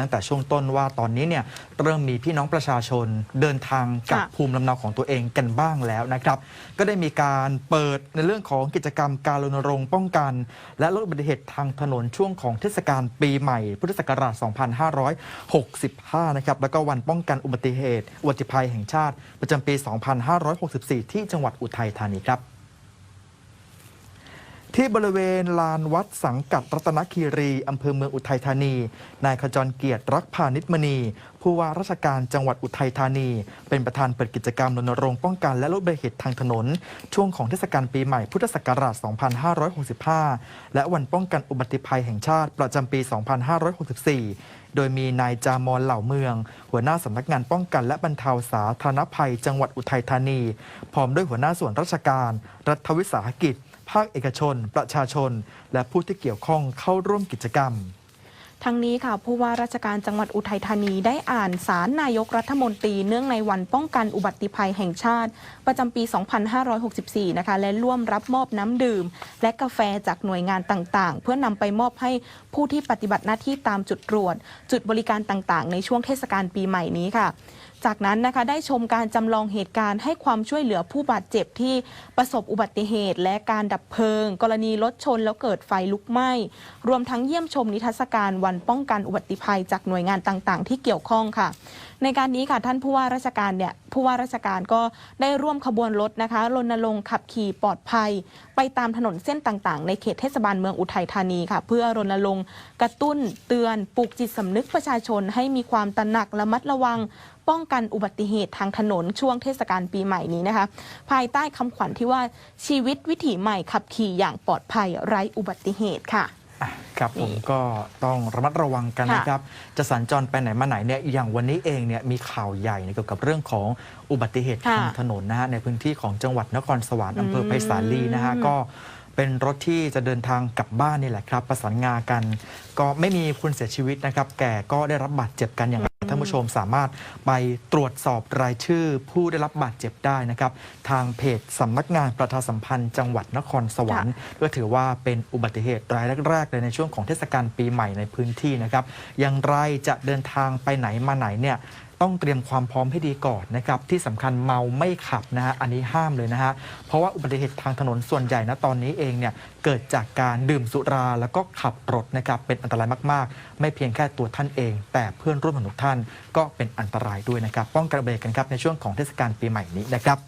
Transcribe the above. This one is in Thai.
ตั้งแต่ช่วงต้นว่าตอนนี้เนี่ยเริ่มมีพี่น้องประชาชนเดินทางกลับค่ะภูมิลำเนาของตัวเองกันบ้างแล้วนะครับ ก็ได้มีการเปิดในเรื่องของกิจกรรมการรณรงค์ป้องกัน และลดอุบัติเหตุทางถนนช่วงของเทศกาลปีใหม่ พุทธศักราช 2565 นะครับ แล้วก็วันป้องกันอุบัติเหตุอุบัติภัยแห่งชาติ ประจำปี 2564 ที่จังหวัดอุทัยธานีครับ ที่บริเวณลานวัดสังกัดรัตนคีรีอำเภอเมืองอุทัยธานี นายขจรเกียรติรักพานิชมณี ผู้ว่าราชการจังหวัดอุทัยธานี เป็นประธานเปิดกิจกรรมรณรงค์ป้องกันและลดอุบัติเหตุทางถนน ช่วงของเทศกาลปีใหม่พุทธศักราช 2565 และวันป้องกันอุบัติภัยแห่งชาติประจำปี 2564โดยมีนายจามอนเหล่าเมือง หัวหน้าสำนักงานป้องกันและบรรเทาสาธารณภัย จังหวัดอุทัยธานี พร้อมด้วยหัวหน้าส่วนราชการ รัฐวิสาหกิจ ภาคเอกชน ประชาชน และผู้ที่เกี่ยวข้องเข้าร่วมกิจกรรมทั้งนี้ค่ะผู้ว่าราชการจังหวัดอุทัยธานีได้อ่านสารนายกรัฐมนตรีเนื่องในวันป้องกันอุบัติภัยแห่งชาติ ประจำปี 2564 นะคะ และร่วมรับมอบน้ำดื่ม และกาแฟจากหน่วยงานต่างๆ เพื่อนำไปมอบให้ผู้ที่ปฏิบัติหน้าที่ตามจุดตรวจ จุดบริการต่างๆ ในช่วงเทศกาลปีใหม่นี้ค่ะจากนั้นนะคะได้ชมการจำลองเหตุการณ์ให้ความช่วยเหลือผู้บาดเจ็บที่ประสบอุบัติเหตุ และการดับเพลิง กรณีรถชนแล้วเกิดไฟลุกไหม้ รวมทั้งเยี่ยมชมนิทรรศการวันป้องกันอุบัติภัยจากหน่วยงานต่างๆ ที่เกี่ยวข้องค่ะ ในการนี้ค่ะท่านผู้ว่าราชการเนี่ยผู้ว่าราชการก็ได้ร่วมขบวนรถนะคะรณรงค์ขับขี่ปลอดภัย ไปตามถนนเส้นต่างๆ ในเขตเทศบาลเมืองอุทัยธานีค่ะ เพื่อรณรงค์กระตุ้นเตือนปลุกจิตสำนึกประชาชนให้มีความตระหนักระมัดระวัง ป้องกันอุบัติเหตุทางถนนช่วงเทศกาลปีใหม่นี้นะคะ ภายใต้คำขวัญที่ว่าชีวิตวิถีใหม่ขับขี่อย่างปลอดภัยไร้อุบัติเหตุค่ะ อะครับผมนี่ก็ต้องระมัดระวังกันค่ะนะครับ จะสัญจรไปไหนมาไหนเนี่ยอย่างวันนี้เองเนี่ยมีข่าวใหญ่เกี่ยวกับเรื่องของอุบัติเหตุค่ะทางถนนนะฮะในพื้นที่ของจังหวัดนครสวรรค์อืมอำเภอไผ่สาลีนะฮะก็เป็นรถที่จะเดินทางกลับบ้านนี่แหละครับ ประสานงากัน ก็ไม่มีคนเสียชีวิตนะครับ แก่ก็ได้รับบาดเจ็บกันอย่างไรท่าน ผู้ชมสามารถไปตรวจสอบรายชื่อ ผู้ได้รับบาดเจ็บได้นะครับ ทางเพจสำนักงานประชาสัมพันธ์จังหวัดนครสวรรค์ก็ถือว่าเป็นอุบัติเหตุรายแรกๆเลยในช่วงของเทศกาลปีใหม่ในพื้นที่นะครับอย่างไรจะเดินทางไปไหนมาไหนเนี่ย ต้องเตรียมความพร้อมให้ดีก่อนนะครับที่สำคัญเมาไม่ขับนะฮะอันนี้ห้ามเลยนะฮะเพราะว่าอุบัติเหตุทางถนนส่วนใหญ่นะตอนนี้เองเนี่ยเกิดจากการดื่มสุราแล้วก็ขับรถนะครับเป็นอันตรายมากๆ ไม่เพียงแค่ตัวท่านเอง แต่เพื่อนร่วมถนนทุกท่านก็เป็นอันตรายด้วยนะครับป้องกันอุบัติเหตุกันครับในช่วงของเทศกาลปีใหม่นี้นะครับ